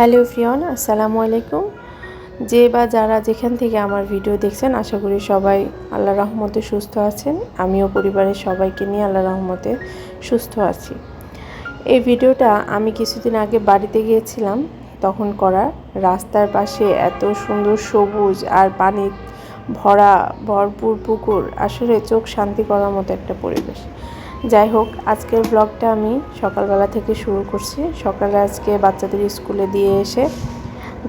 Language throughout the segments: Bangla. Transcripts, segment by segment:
হ্যালো ফ্রিয়ন আসসালামু আলাইকুম। যে বা যারা যেখান থেকে আমার ভিডিও দেখছেন, আশা করি সবাই আল্লাহ রহমতে সুস্থ আছেন। আমিও পরিবারের সবাইকে নিয়ে আল্লাহ রহমতে সুস্থ আছি। এই ভিডিওটা আমি কিছুদিন আগে বাড়িতে গিয়েছিলাম। তখন করা রাস্তার পাশে এত সুন্দর সবুজ আর পানি ভরা ভরপুর পুকুর। আসলে চোখ শান্তি করার মতো একটা পরিবেশ। যাই হোক, আজকের ব্লগটা আমি সকালবেলা থেকে শুরু করছি। সকালে আজকে বাচ্চাদের স্কুলে দিয়ে এসে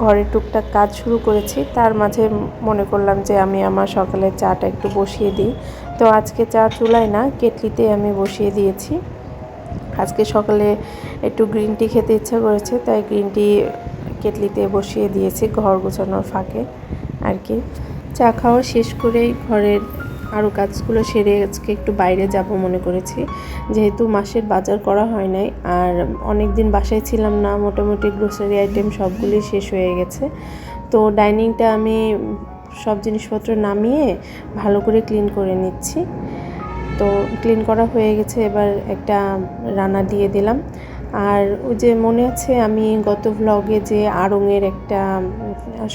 ঘরের টুকটাক কাজ শুরু করেছি। তার মাঝে মনে করলাম যে আমি আমার সকালের চাটা একটু বসিয়ে দিই। তো আজকে চা চুলায় না, কেটলিতে আমি বসিয়ে দিয়েছি। আজকে সকালে একটু গ্রিন টি খেতে ইচ্ছা করেছে, তাই গ্রিন টি কেটলিতে বসিয়ে দিয়েছি ঘর গোছানোর ফাঁকে আর কি। চা খাওয়া শেষ করেই ঘরের আরও কাজগুলো সেরে আজকে একটু বাইরে যাব মনে করেছি। যেহেতু মাসের বাজার করা হয় নাই, আর অনেক দিন বাসায় ছিলাম না, মোটামুটি গ্রোসারি আইটেম সবগুলি শেষ হয়ে গেছে। তো ডাইনিংটা আমি সব জিনিসপত্র নামিয়ে ভালো করে ক্লিন করে নিচ্ছি। তো ক্লিন করা হয়ে গেছে, এবার একটা রান্না দিয়ে দিলাম। আর ওই যে মনে আছে আমি গত ভ্লগে যে আড়ংয়ের একটা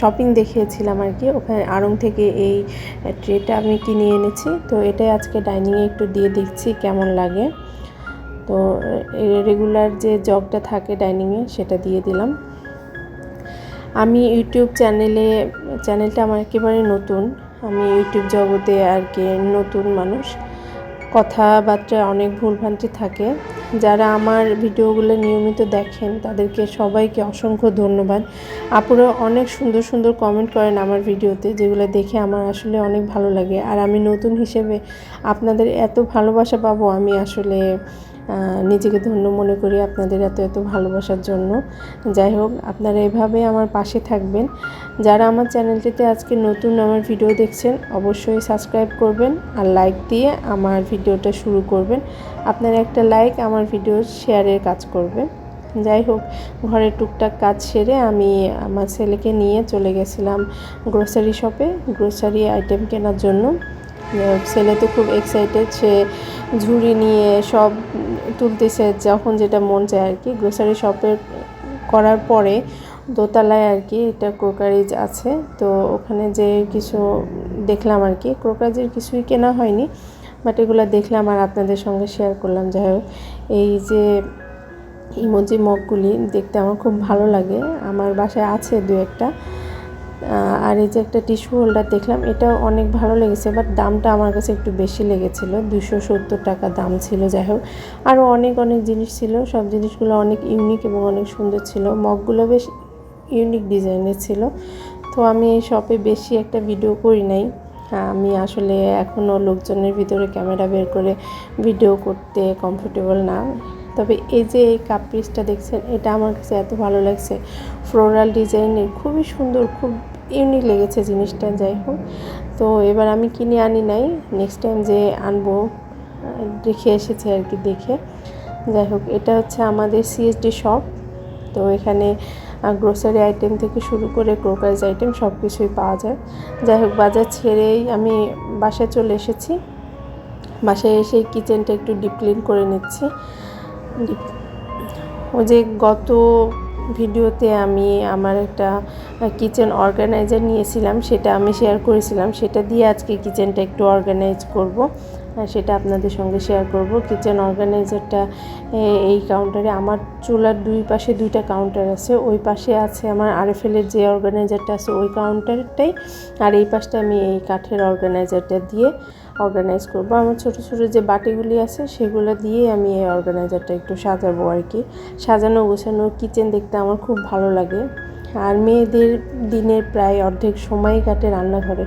শপিং দেখিয়েছিলাম আর কি, ওখানে আড়ং থেকে এই ট্রেটা আমি কিনে এনেছি। তো এটাই আজকে ডাইনিংয়ে একটু দিয়ে দেখছি কেমন লাগে। তো রেগুলার যে জগটা থাকে ডাইনিংয়ে সেটা দিয়ে দিলাম। আমি ইউটিউব চ্যানেলে চ্যানেলটা আমার একেবারে নতুন। আমি ইউটিউব জগতে আর কি নতুন মানুষ। কথাবার্তায় অনেক ভুলভ্রান্তি থাকে। যারা আমার ভিডিওগুলো নিয়মিত দেখেন, তাদেরকে সবাইকে অসংখ্য ধন্যবাদ। আপুরা অনেক সুন্দর সুন্দর কমেন্ট করেন আমার ভিডিওতে, যেগুলো দেখে আমার আসলে অনেক ভালো লাগে। আর আমি নতুন হিসেবে আপনাদের এত ভালোবাসা পাবো, আমি আসলে নিজেকে ধন্য মনে করি আপনাদের এত এত ভালোবাসার জন্য। যাই হোক, আপনারা এভাবে আমার পাশে থাকবেন। যারা আমার চ্যানেলটিতে আজকে নতুন আমার ভিডিও দেখছেন, অবশ্যই সাবস্ক্রাইব করবেন আর লাইক দিয়ে আমার ভিডিওটা শুরু করবেন। আপনারা একটা লাইক আমার ভিডিও শেয়ারের কাজ করবে। যাই হোক, ঘরের টুকটাক কাজ সেরে আমি আমার ছেলেকে নিয়ে চলে গেছিলাম গ্রোসারি শপে গ্রোসারি আইটেম কেনার জন্য। ছেলে তো খুব এক্সাইটেড সে ঝুড়ি নিয়ে সব তুলতেছে, যখন যেটা মন চায় আর কি। গ্রোসারি শপের করার পরে দোতলায় আর কি এটা ক্রোকারিজ আছে। তো ওখানে যে কিছু দেখলাম আর কি ক্রোকারিজের কিছুই কেনা হয়নি বাট এগুলো দেখলাম আর আপনাদের সঙ্গে শেয়ার করলাম। যাই হোক, এই যে ইমোজি মগগুলি দেখতে আমার খুব ভালো লাগে। আমার বাসায় আছে দু একটা। আর এই যে একটা টিস্যু হোল্ডার দেখলাম এটা অনেক ভালো লেগেছে, বাট দামটা আমার কাছে একটু বেশি লেগেছিল। দুশো সত্তর টাকা দাম ছিল, যাই হোক। আরও অনেক অনেক জিনিস ছিল, সব জিনিসগুলো অনেক ইউনিক এবং অনেক সুন্দর ছিল। মগগুলো বেশ ইউনিক ডিজাইনের ছিল। তো আমি এই শপে বেশি একটা ভিডিও করি নাই। আমি আসলে এখনও লোকজনের ভিতরে ক্যামেরা বের করে ভিডিও করতে কমফোর্টেবল না। তবে এই যে এই কাপ পিসটা দেখছেন, এটা আমার কাছে এত ভালো লাগছে। ফ্লোরাল ডিজাইনের খুবই সুন্দর, খুব ইউনিক লেগেছে জিনিসটা, যাই হোক। তো এবার আমি কিনে আনি নাই নেক্সট টাইম যে আনব রেখে এসেছে আর কি দেখে। যাই হোক, এটা হচ্ছে আমাদের সিএসডি শপ তো এখানে গ্রোসারি আইটেম থেকে শুরু করে ক্রোকারিজ আইটেম সব কিছুই পাওয়া যায়। যাই হোক, বাজার ছেড়েই আমি বাসায় চলে এসেছি। বাসায় এসে কিচেনটা একটু ডিপ ক্লিন করে নিচ্ছি। ওই যে গত ভিডিওতে আমি আমার একটা কিচেন অর্গানাইজার নিয়েছিলাম, সেটা আমি শেয়ার করেছিলাম। সেটা দিয়ে আজকে কিচেনটা একটু অর্গানাইজ করব। সেটা আপনাদের সঙ্গে শেয়ার করব। কিচেন অর্গানাইজারটা এই কাউন্টারে আমার চুলার দুই পাশে দুইটা কাউন্টার আছে। ওই পাশে আছে আমার আরএফএলের যে অর্গানাইজারটা আছে, ওই কাউন্টারটাই আর এই পাশটা আমি এই কাঠের অর্গানাইজারটা দিয়ে অর্গানাইজ করব। আমার ছোটো ছোটো যে বাটিগুলি আছে, সেগুলো দিয়ে আমি এই অর্গানাইজারটা একটু সাজাবো আর কি। সাজানো, গোছানো কিচেন দেখতে আমার খুব ভালো লাগে। আর মেয়েদের দিনের প্রায় অর্ধেক সময় কাটে রান্নাঘরে।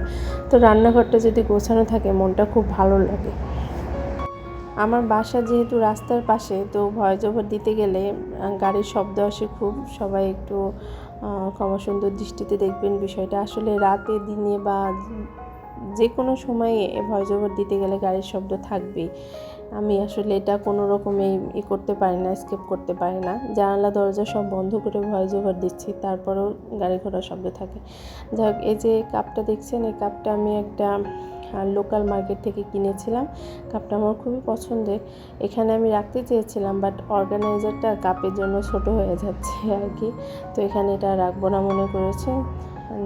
তো রান্নাঘরটা যদি গোছানো থাকে, মনটা খুব ভালো লাগে। আমার বাসা যেহেতু রাস্তার পাশে, তো ভয় জবর দিতে গেলে গাড়ির শব্দ আসে খুব। সবাই একটু ক্ষমা সুন্দর দৃষ্টিতে দেখবেন বিষয়টা। আসলে রাতে, দিনে বা যে কোনো সময়ে ভয় জবর দিতে গেলে গাড়ির শব্দ থাকবেই। আমি আসলে এটা কোনো রকমেই ই করতে পারি না স্কেপ করতে পারি না। জানালা, দরজা সব বন্ধ করে ভয়েস ওভার দিচ্ছি, তারপরেও গাড়ি ঘোড়ার শব্দ থাকে। যাই হোক এই যে কাপটা দেখছেন, এই কাপটা আমি একটা লোকাল মার্কেট থেকে কিনেছিলাম। কাপটা আমার খুবই পছন্দের। এখানে আমি রাখতে চেয়েছিলাম বাট অর্গানাইজারটা কাপের জন্য ছোট হয়ে যাচ্ছে আর কি। তো এখানে এটা রাখব না মনে করেছি।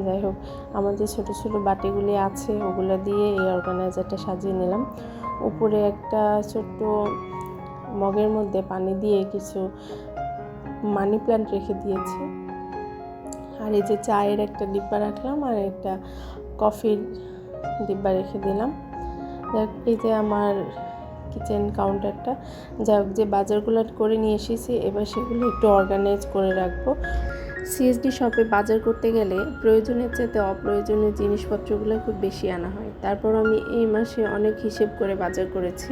যাই হোক, আমার যে ছোটো ছোটো বাটিগুলি আছে, ওগুলো দিয়ে এই অর্গানাইজারটা সাজিয়ে নিলাম। উপরে একটা ছোট্ট মগের মধ্যে পানি দিয়ে কিছু মানি প্ল্যান্ট রেখে দিয়েছি। আর এই যে চায়ের একটা ডিব্বা রাখলাম আর একটা কফির ডিব্বা রেখে দিলাম। এই যে আমার কিচেন কাউন্টারটা যা যে বাজারগুলো করে নিয়ে এসেছি, এবার সেগুলো একটু অর্গানাইজ করে রাখব। সিএসডি শপে বাজার করতে গেলে প্রয়োজনের চেয়ে অপ্রয়োজনীয় জিনিসপত্রগুলো খুব বেশি আনা হয়। তারপর আমি এই মাসে অনেক হিসেব করে বাজার করেছি।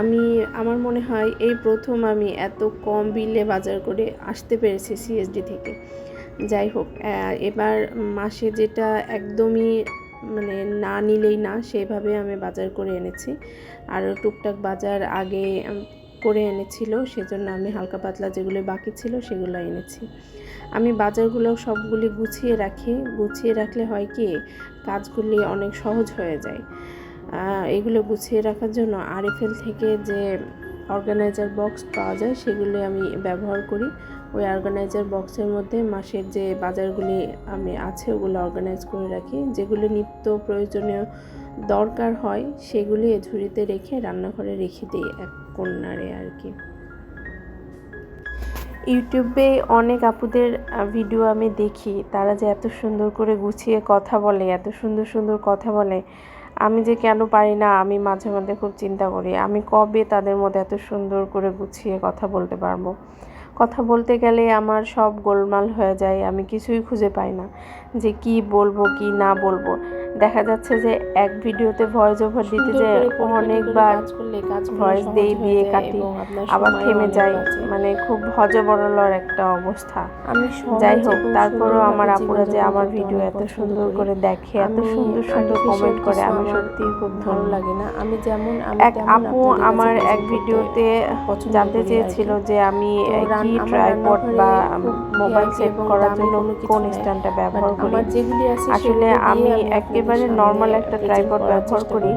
আমি, আমার মনে হয় এই প্রথম আমি এত কম বিলে বাজার করে আসতে পেরেছি সিএসডি থেকে। যাই হোক এবার মাসে যেটা একদমই মানে না নিলেই না, সেভাবে আমি বাজার করে এনেছি। আর টুকটাক বাজার আগে করে এনেছিল, সেজন্য আমি হালকা পাতলা যেগুলো বাকি ছিল সেগুলো এনেছি। আমি বাজারগুলো সবগুলি গুছিয়ে রাখি। গুছিয়ে রাখলে হয় কি, কাজগুলি অনেক সহজ হয়ে যায়। এগুলো গুছিয়ে রাখার জন্য আরএফএল থেকে যে অর্গানাইজার বক্স পাওয়া যায়, সেগুলি আমি ব্যবহার করি। ওই অর্গানাইজার বক্সের মধ্যে মাসের যে বাজারগুলি আমি আছে, ওগুলো অর্গানাইজ করে রাখি। যেগুলি নিত্য প্রয়োজনীয় দরকার হয়, সেগুলি ঝুড়িতে রেখে রান্নাঘরে রেখে দিই এক কন্যারে আর কি। ইউটিউবে অনেক আপুদের ভিডিও আমি দেখি। তারা যে এত সুন্দর করে গুছিয়ে কথা বলে, এত সুন্দর সুন্দর কথা বলে। আমি যে কেন পারি না, আমি মাঝে মাঝে খুব চিন্তা করি, আমি কবে তাদের মধ্যে এত সুন্দর করে গুছিয়ে কথা বলতে পারব? কথা বলতে গেলে আমার সব গোলমাল হয়ে যায়, আমি কিছুই খুঁজে পাই না যে কি বলব, কি না বলব। দেখা যাচ্ছে যে এক ভিডিওতে ভয়েস ওভার দিতে যে অনেকবার ভয়েস দেই দিয়ে কাটি আবার থেমে যাই মানে খুব হজবরলর একটা অবস্থা। আমি যাই হোক তারপরেও আমার আপুরা যে আমার ভিডিও এত সুন্দর করে। দেখে এত সুন্দর সুন্দর কমেন্ট করে আমি সত্যি খুব ভালো লাগে না। আমি যেমন এক আপু আমার এক ভিডিওতে জানতে চেয়েছিল যে আমি কি ট্রাইপড বা মোবাইল সেভ করার জন্য কোন স্ট্যান্ডটা ব্যবহার করি আসলে আমি একেবারে নর্মাল একটা ট্রাইপড ব্যবহার করি।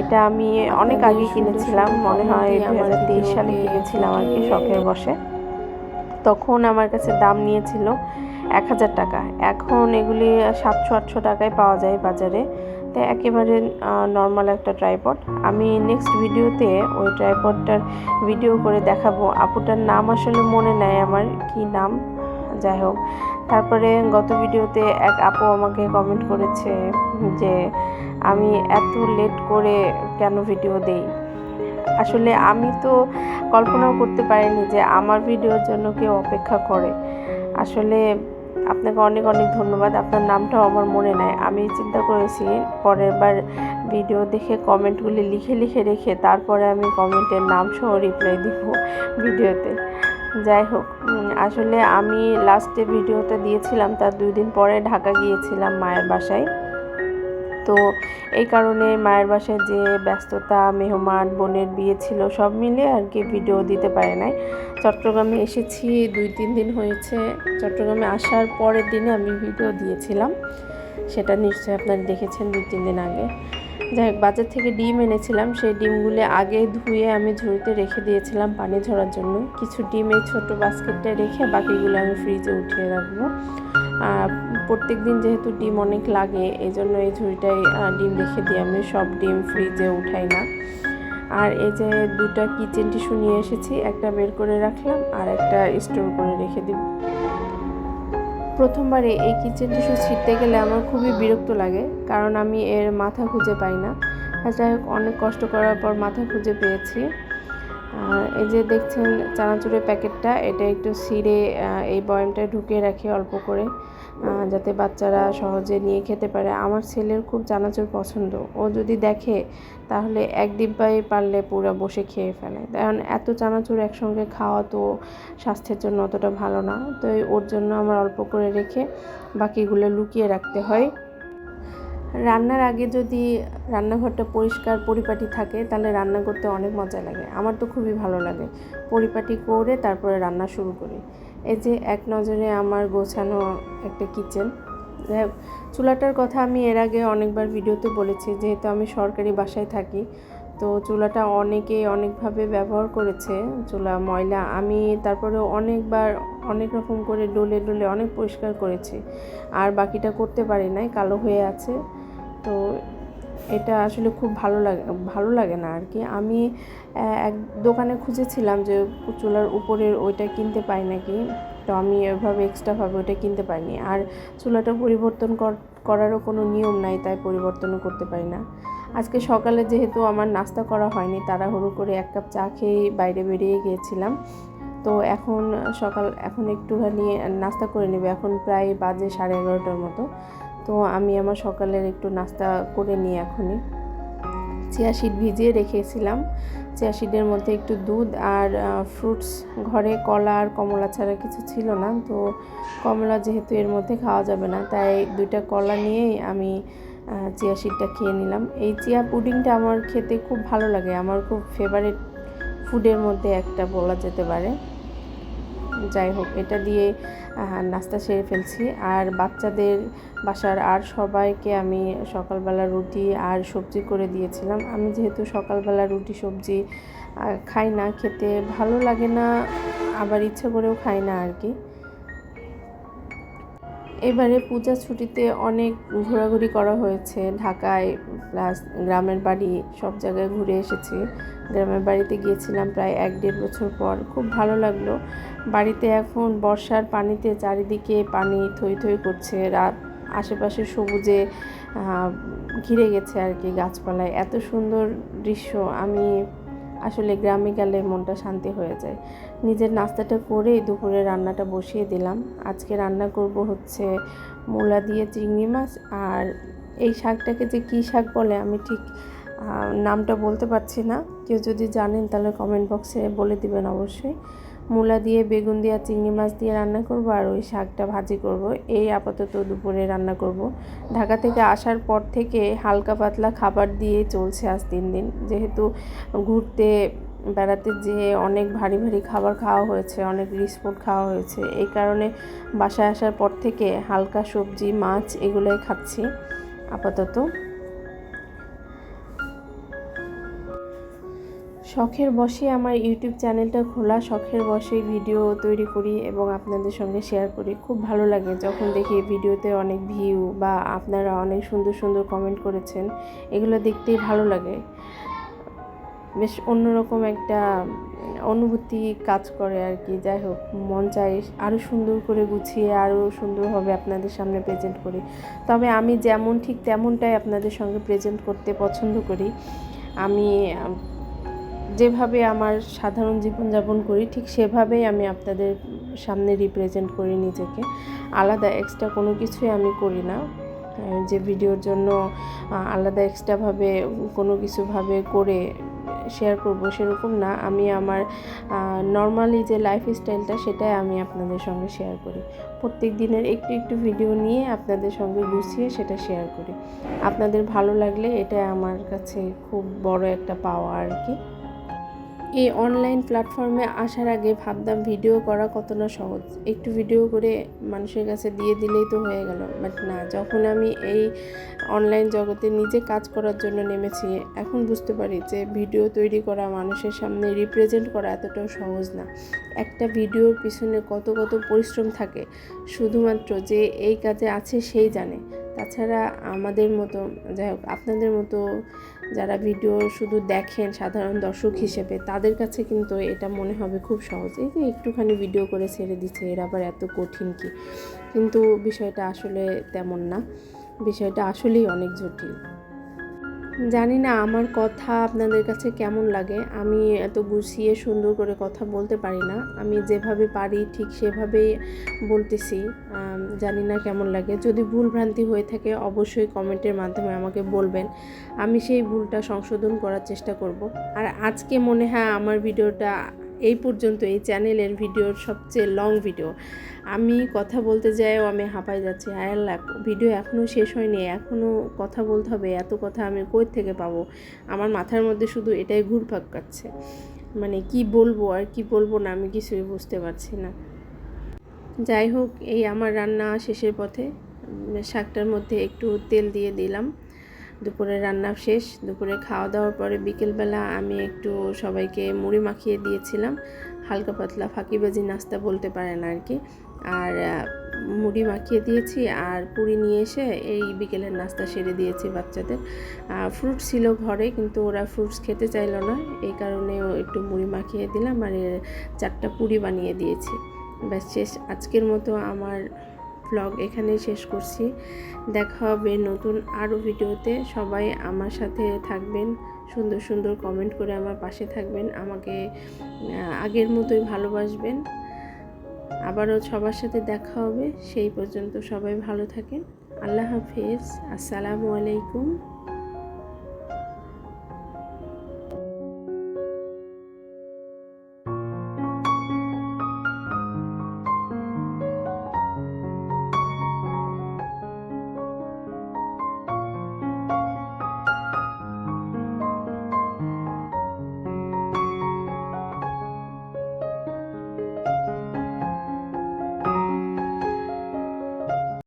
এটা আমি অনেক আগে কিনেছিলাম, মনে হয় দু হাজার তেইশ সালে কিনেছিলাম আর কি, শখের বসে। তখন আমার কাছে দাম নিয়েছিল এক হাজার টাকা। এখন এগুলি সাতশো, আটশো টাকায় পাওয়া যায় বাজারে। তো একেবারে নর্মাল একটা ট্রাইপড আমি নেক্সট ভিডিওতে ওই ট্রাইপডটার ভিডিও করে দেখাবো। আপুটার নাম আসলে মনে নেয় আমার, কি নাম? যাই হোক। তারপরে গত ভিডিওতে এক আপু আমাকে কমেন্ট করেছে যে, আমি এত লেট করে কেন ভিডিও দেই? আসলে আমি তো কল্পনাও করতে পারিনি যে আমার ভিডিওর জন্য কেউ অপেক্ষা করে। আসলে আপনাকে অনেক অনেক ধন্যবাদ। আপনার নামটাও আমার মনে নাই। আমি চিন্তা করেছি পরের বার ভিডিও দেখে কমেন্টগুলি লিখে লিখে রেখে তারপরে আমি কমেন্টের নাম সহ রিপ্লাই দিব ভিডিওতে যাই হোক আসলে আমি লাস্টে ভিডিওটা দিয়েছিলাম, তার দুই দিন পরে ঢাকা গিয়েছিলাম মায়ের বাসায়। তো এই কারণে মায়ের বাসায় যে ব্যস্ততা, মেহমান, বোনের বিয়ে ছিল, সব মিলে আর কি ভিডিও দিতে পারে নাই। চট্টগ্রামে এসেছি, দুই, তিন দিন হয়েছে। চট্টগ্রামে আসার পরের দিনে আমি ভিডিও দিয়েছিলাম। সেটা নিশ্চয়ই আপনারা দেখেছেন দুই, তিন দিন আগে। যাই হোক, বাজার থেকে ডিম এনেছিলাম। সেই ডিমগুলো আগে ধুয়ে আমি ঝুড়িতে রেখে দিয়েছিলাম পানি ঝরার জন্য। কিছু ডিম এই ছোটো বাস্কেটটা রেখে বাকিগুলো আমি ফ্রিজে উঠিয়ে রাখব। প্রত্যেক দিন যেহেতু ডিম অনেক লাগে এই জন্য এই ঝুড়িটাই ডিম রেখে দিই আমি সব ডিম ফ্রিজে উঠাই না। আর এই যে দুটা কিচেন টিস্যু নিয়ে এসেছি, একটা বের করে রাখলাম আর একটা স্টোর করে রেখে দিব। প্রথমবারে এই কিচেন টিস্যু ছিটতে গেলে আমার খুবই বিরক্ত লাগে, কারণ আমি এর মাথা খুঁজে পাই না। যাই হোক, অনেক কষ্ট করার পর মাথা খুঁজে পেয়েছি। এই যে দেখছেন, চানাচুরের প্যাকেটটা, এটা একটু ছিঁড়ে এই বয়ামটা ঢুকিয়ে রাখি অল্প করে। যাতে বাচ্চারা সহজে নিয়ে খেতে পারে। আমার ছেলের খুব চানাচুর পছন্দ। ও যদি দেখে, তাহলে এক ডিব্বাই পারলে পুরো বসে খেয়ে ফেলে। কারণ এত চানাচুর একসঙ্গে খাওয়া তো স্বাস্থ্যের জন্য অতটা ভালো না। তো ওর জন্য আমার অল্প করে রেখে বাকিগুলো লুকিয়ে রাখতে হয়। রান্নার আগে যদি রান্নাঘরটা পরিষ্কার পরিপাটি থাকে, তাহলে রান্না করতে অনেক মজা লাগে। আমার তো খুবই ভালো লাগে। পরিপাটি করে তারপরে রান্না শুরু করি। এই যে এক নজরে আমার গোছানো একটা কিচেন। যাই চুলাটার কথা আমি এর আগে অনেকবার ভিডিওতে বলেছি, যেহেতু আমি সরকারি বাসায় থাকি, তো চুলাটা অনেকে অনেকভাবে ব্যবহার করেছে, চুলা, ময়লা। আমি তারপরে অনেকবার অনেক রকম করে ডলে ডলে অনেক পরিষ্কার করেছি, আর বাকিটা করতে পারি নাই, কালো হয়ে আছে। তো এটা আসলে খুব ভালো লাগে ভালো লাগে না আর কি আমি এক দোকানে খুঁজেছিলাম যে চুলার উপরের ওইটা কিনতে পাই নাকি, তো আমি এভাবে এক্সট্রাভাবে ওইটা কিনতে পারিনি আর চুলাটা পরিবর্তন করারও কোনো নিয়ম নাই, তাই পরিবর্তনও করতে পারি না। আজকে সকালে যেহেতু আমার নাস্তা করা হয়নি, তাড়াহুড়ো করে এক কাপ চা খেয়ে বাইরে বেরিয়ে গিয়েছিলাম। তো এখন সকাল, এখন একটুখানি নাস্তা করে নেবে। এখন প্রায় বাজে সাড়ে এগারোটার মতো। তো আমি আমার সকালের একটু নাস্তা করে নিই এখনই। চিয়া সিড ভিজিয়ে রেখেছিলাম। চিয়া সিডের মধ্যে একটু দুধ আর ফ্রুটস ঘরে কলা আর কমলা ছাড়া কিছু ছিল না। তো কমলা যেহেতু এর মধ্যে খাওয়া যাবে না, তাই দুইটা কলা নিয়েই আমি চিয়া সিডটা খেয়ে নিলাম। এই চিয়া পুডিংটা আমার খেতে খুব ভালো লাগে। আমার খুব ফেভারিট ফুডের মধ্যে একটা বলা যেতে পারে। যাই হোক, এটা দিয়ে নাস্তা সেরে ফেলছি। আর বাচ্চাদের বাসার আর সবাইকে আমি সকালবেলা রুটি আর সবজি করে দিয়েছিলাম। আমি যেহেতু সকালবেলা রুটি, সবজি খাই না, খেতে ভালো লাগে না, আবার ইচ্ছে করেও খাই না আর কি। এবারে পূজা ছুটিতে অনেক ঘোরাঘুরি করা হয়েছে। ঢাকায় প্লাস গ্রামের বাড়ি সব জায়গায় ঘুরে এসেছি। গ্রামের বাড়িতে গিয়েছিলাম প্রায় এক দেড় বছর পর। খুব ভালো লাগল। বাড়িতে এখন বর্ষার পানিতে চারিদিকে পানি থই থই করছে। রাত আশেপাশে সবুজে ঘিরে গেছে আর কি গাছপালায়। এত সুন্দর দৃশ্য। আমি আসলে গ্রামে গেলে মনটা শান্তি হয়ে যায়। নিজের নাস্তাটা করে দুপুরে রান্নাটা বসিয়ে দিলাম। আজকে রান্না করব হচ্ছে মূলা দিয়ে চিংড়ি মাছ আর এই শাকটাকে যে কী শাক বলে আমি ঠিক নামটা বলতে পারছি না। কেউ যদি জানেন তাহলে কমেন্ট বক্সে বলে দিবেন অবশ্যই। মূলা দিয়ে, বেগুন দিয়ে চিংড়ি মাছ দিয়ে রান্না করব আর ওই শাকটা ভাজি করব। এই আপাতত দুপুরে রান্না করব। ঢাকা থেকে আসার পর থেকে হালকা পাতলা খাবার দিয়ে চলছে আজ তিন দিন। যেহেতু ঘুরতে বেড়াতে যেয়ে অনেক ভারী ভারী খাবার খাওয়া হয়েছে, অনেক রিচ ফুড খাওয়া হয়েছে। এই কারণে বাসায় আসার পর থেকে হালকা সবজি, মাছ এগুলোই খাচ্ছি আপাতত। শখের বসে আমার ইউটিউব চ্যানেলটা খোলা, শখের বসে ভিডিও তৈরি করি এবং আপনাদের সঙ্গে শেয়ার করি। খুব ভালো লাগে যখন দেখি ভিডিওতে অনেক ভিউ বা আপনারা অনেক সুন্দর সুন্দর কমেন্ট করেছেন। এগুলো দেখতেই ভালো লাগে। বেশ অন্যরকম একটা অনুভূতি কাজ করে আর কি। যাই হোক, মন চাই আরও সুন্দর করে গুছিয়ে আরও সুন্দরভাবে আপনাদের সামনে প্রেজেন্ট করি। তবে আমি যেমন ঠিক তেমনটাই আপনাদের সঙ্গে প্রেজেন্ট করতে পছন্দ করি। আমি, যেভাবে আমার সাধারণ জীবনযাপন করি, ঠিক সেভাবেই আমি আপনাদের সামনে রিপ্রেজেন্ট করি নিজেকে। আলাদা এক্সট্রা কোনো কিছুই আমি করি না। যে ভিডিওর জন্য আলাদা এক্সট্রাভাবে কোনো কিছুভাবে করে শেয়ার করব সেরকম না। আমি আমার নর্মালি যে লাইফ স্টাইলটা সেটাই আমি আপনাদের সঙ্গে শেয়ার করি। প্রত্যেক দিনের একটু একটু ভিডিও নিয়ে আপনাদের সঙ্গে গুছিয়ে সেটা শেয়ার করি। আপনাদের ভালো লাগলে এটা আমার কাছে খুব বড় একটা পাওয়া আর কি। এই অনলাইন প্ল্যাটফর্মে আসার আগে ভাবতাম ভিডিও করা কত না সহজ। একটু ভিডিও করে মানুষের কাছে দিয়ে দিলেই তো হয়ে গেল। বাট না, যখন আমি এই অনলাইন জগতে নিজে কাজ করার জন্য নেমেছি, এখন বুঝতে পারি যে ভিডিও তৈরি করা মানুষের সামনে রিপ্রেজেন্ট করা এতটাও সহজ না। একটা ভিডিওর পিছনে কত কত পরিশ্রম থাকে, শুধুমাত্র যে এই কাজে আছে সেই জানে। তাছাড়া আমাদের মতো, যাই হোক, আপনাদের মতো যারা ভিডিও শুধু দেখেন সাধারণ দর্শক হিসেবে, তাদের কাছে কিন্তু এটা মনে হবে খুব সহজ। এই যে একটুখানি ভিডিও করে ছেড়ে দিচ্ছে, এর আবার এত কঠিন কি? কিন্তু বিষয়টা আসলে তেমন না। বিষয়টা আসলেই অনেক জটিল। জানি না আমার কথা আপনাদের কাছে কেমন লাগে। আমি এত গুছিয়ে সুন্দর করে কথা বলতে পারি না। আমি যেভাবে পারি ঠিক সেভাবেই বলতেছি। জানি না কেমন লাগে। যদি ভুল ভ্রান্তি হয়ে থাকে অবশ্যই কমেন্টের মাধ্যমে আমাকে বলবেন। আমি সেই ভুলটা সংশোধন করার চেষ্টা করব। আর আজকে মনে হয় আমার ভিডিওটা এই পর্যন্ত এই চ্যানেলের ভিডিওর সবচেয়ে লং ভিডিও আমি কথা বলতে যাইও, আমি হাঁপাই যাচ্ছি। আয়াল্লা ভিডিও এখনও শেষ হয়নি এখনও কথা বলতে হবে, এত কথা আমি কই থেকে পাবো? আমার মাথার মধ্যে শুধু এটাই ঘুরপাক কাচ্ছে মানে কি বলব আর কি বলব না, আমি কিছুই বুঝতে পারছি না। যাই হোক, এই আমার রান্না শেষের পথে শাকটার মধ্যে একটু তেল দিয়ে দিলাম। দুপুরে রান্না শেষ, দুপুরে খাওয়া দাওয়ার পরে বিকেলবেলা আমি একটু সবাইকে মুড়ি মাখিয়ে দিয়েছিলাম। হালকা পাতলা ফাঁকিবাজি নাস্তা বলতে পারেন আর কি। আর মুড়ি মাখিয়ে দিয়েছি আর পুরি নিয়ে এসে এই বিকেলের নাস্তা সেরে দিয়েছি বাচ্চাদের। ফ্রুট ছিল ঘরে কিন্তু ওরা ফ্রুটস খেতে চাইলো না। এই কারণে একটু মুড়ি মাখিয়ে দিলাম আর চারটা পুরি বানিয়ে দিয়েছি। ব্যাস শেষ। আজকের মতো আমার ব্লগ এখানেই শেষ করছি। দেখা হবে নতুন আরও ভিডিওতে। সবাই আমার সাথে থাকবেন, সুন্দর সুন্দর কমেন্ট করে আমার পাশে থাকবেন, আমাকে আগের মতোই ভালোবাসবেন। আবারও সবার সাথে দেখা হবে, সেই পর্যন্ত সবাই ভালো থাকেন। আল্লাহ হাফিজ, আসসালামু আলাইকুম।